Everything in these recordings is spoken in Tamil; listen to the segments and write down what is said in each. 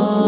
Oh.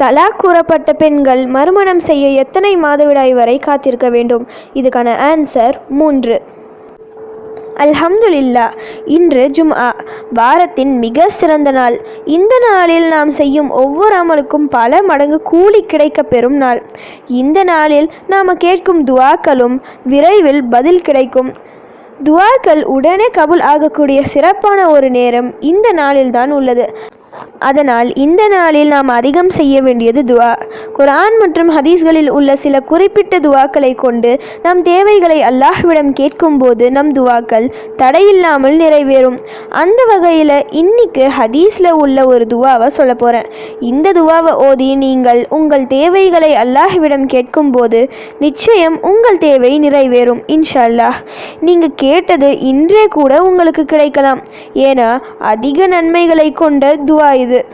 தலாக் கூறப்பட்ட பெண்கள் மறுமணம் செய்ய எத்தனை மாதவிடாய் வரை காத்திருக்க வேண்டும்? இதுக்கான ஆன்சர் மூன்று. அல்ஹம்துலில்லா இன்று ஜும்ஆ வாரத்தின் மிக சிறந்த நாள். இந்த நாளில் நாம் செய்யும் ஒவ்வொரு அமலுக்கும் பல மடங்கு கூலி கிடைக்க பெறும் நாள். இந்த நாளில் நாம் கேட்கும் துவாக்களும் விரைவில் பதில் கிடைக்கும். துவாக்கள் உடனே கபுல் ஆகக்கூடிய சிறப்பான ஒரு நேரம் இந்த நாளில்தான் உள்ளது. அதனால் இந்த நாளில் நாம் அதிகம் செய்ய வேண்டியது துவா. குரான் மற்றும் ஹதீஸ்களில் உள்ள சில குறிப்பிட்ட துவாக்களை கொண்டு நம் தேவைகளை அல்லாஹ்விடம் கேட்கும்போது நம் துவாக்கள் தடையில்லாமல் நிறைவேறும். அந்த வகையில் இன்னைக்கு ஹதீஸில் உள்ள ஒரு துவாவை சொல்ல போகிறேன் இந்த துவாவை ஓதி நீங்கள் உங்கள் தேவைகளை அல்லாஹ்விடம் கேட்கும்போது நிச்சயம் உங்கள் தேவை நிறைவேறும் இன்ஷா அல்லாஹ். நீங்கள் கேட்டது இன்றே கூட உங்களுக்கு கிடைக்கலாம். ஏன்னா அதிக நன்மைகளை கொண்ட துவா இது.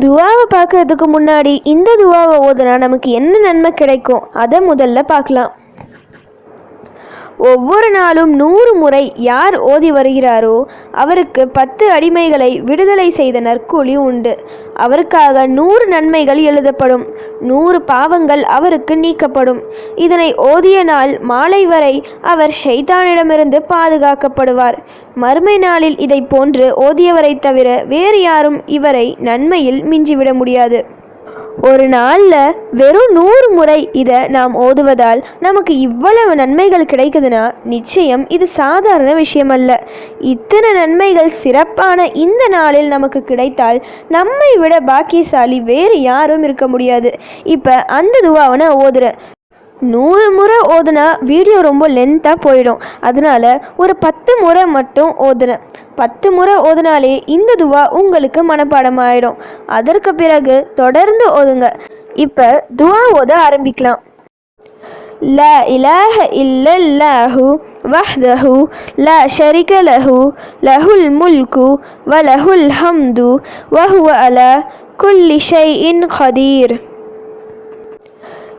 துவாவை பார்க்கறதுக்கு முன்னாடி இந்த துவாவை ஓதுனா நமக்கு என்ன நன்மை கிடைக்கும்? அதை முதல்ல பார்க்கலாம். ஒவ்வொரு நாளும் நூறு முறை யார் ஓதி வருகிறாரோ அவருக்கு பத்து அடிமைகளை விடுதலை செய்த நற்கூலி உண்டு. அவருக்காக நூறு நன்மைகள் எழுதப்படும். நூறு பாவங்கள் அவருக்கு நீக்கப்படும். இதனை ஓதிய நாள் மாலை வரை அவர் ஷைத்தானிடமிருந்து பாதுகாக்கப்படுவார். மறுமை நாளில் இதை போன்று ஓதியவரை தவிர வேறு யாரும் இவரை நன்மையில் மிஞ்சிவிட முடியாது. ஒரு நாளில் வெறும் நூறு முறை இதை நாம் ஓதுவதால் நமக்கு இவ்வளவு நன்மைகள் கிடைக்குதுன்னா நிச்சயம் இது சாதாரண விஷயம் அல்ல இத்தனை நன்மைகள் சிறப்பான இந்த நாளில் நமக்கு கிடைத்தால் நம்மை விட பாக்கியசாலி வேறு யாரும் இருக்க முடியாது. இப்போ அந்த துவாவை நான் ஓதுறேன். நூறு முறை ஓதுனா வீடியோ ரொம்ப லென்த்தாக போயிடும். அதனால ஒரு பத்து முறை மட்டும் ஓதுனேன் பத்து முறை ஓதுனாலே இந்த துவா உங்களுக்கு மனப்பாடம் ஆயிடும் அதற்கு பிறகு தொடர்ந்து ஓதுங்க. இப்போ துவா ஓத ஆரம்பிக்கலாம். لا إله إلا الله وحده لا شريك له له الملك وله الحمد وهو குல்லி كل இன் ஹதீர்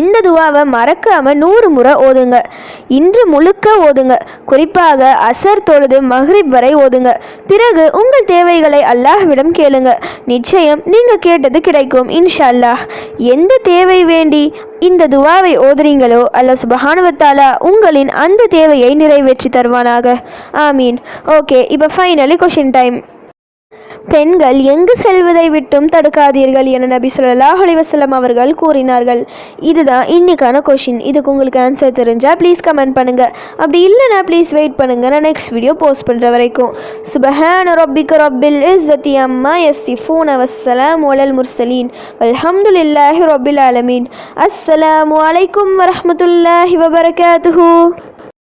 இந்த துவாவை மறக்காமல் நூறு முறை ஓதுங்க. இன்று முழுக்க ஓதுங்க. குறிப்பாக அசர் தொழுது மஹ்ரிப் வரை ஓதுங்க. பிறகு உங்கள் தேவைகளை அல்லாஹ்விடம் கேளுங்க. நிச்சயம் நீங்கள் கேட்டது கிடைக்கும் இன்ஷா அல்லாஹ் எந்த தேவை வேண்டி இந்த துவாவை ஓதுறீங்களோ அல்ல சுபஹானுவத்தாலா உங்களின் அந்த தேவையை நிறைவேற்றி தருவானாக. ஆமீன். ஓகே இப்போ ஃபைனலி கொஷின் டைம் பெண்கள் எங்கு செல்வதை விட்டும் தடுக்காதீர்கள் என நபி ஸல்லல்லாஹு அலைஹி அவர்கள் கூறினார்கள். இதுதான் இன்னைக்கான கொஷின் இதுக்கு உங்களுக்கு ஆன்சர் தெரிஞ்சால் ப்ளீஸ் கமெண்ட் பண்ணுங்கள் அப்படி இல்லைனா ப்ளீஸ் வெயிட் பண்ணுங்கள் நான் நெக்ஸ்ட் வீடியோ போஸ்ட் பண்ணுற வரைக்கும். சுபஹான ரொபிக் ரொபில் இஸ் இஸ்ஸத்தி அம்மா யஸ்திஃபூன அவசலாம் ஒலல் முர்சலீன் வல்ஹம்துலில்லாஹி ரொபில் ஆலமீன். அஸ்ஸலாமு அலைக்கும் வரமத்துல்லாஹி வபரகாத்துஹு.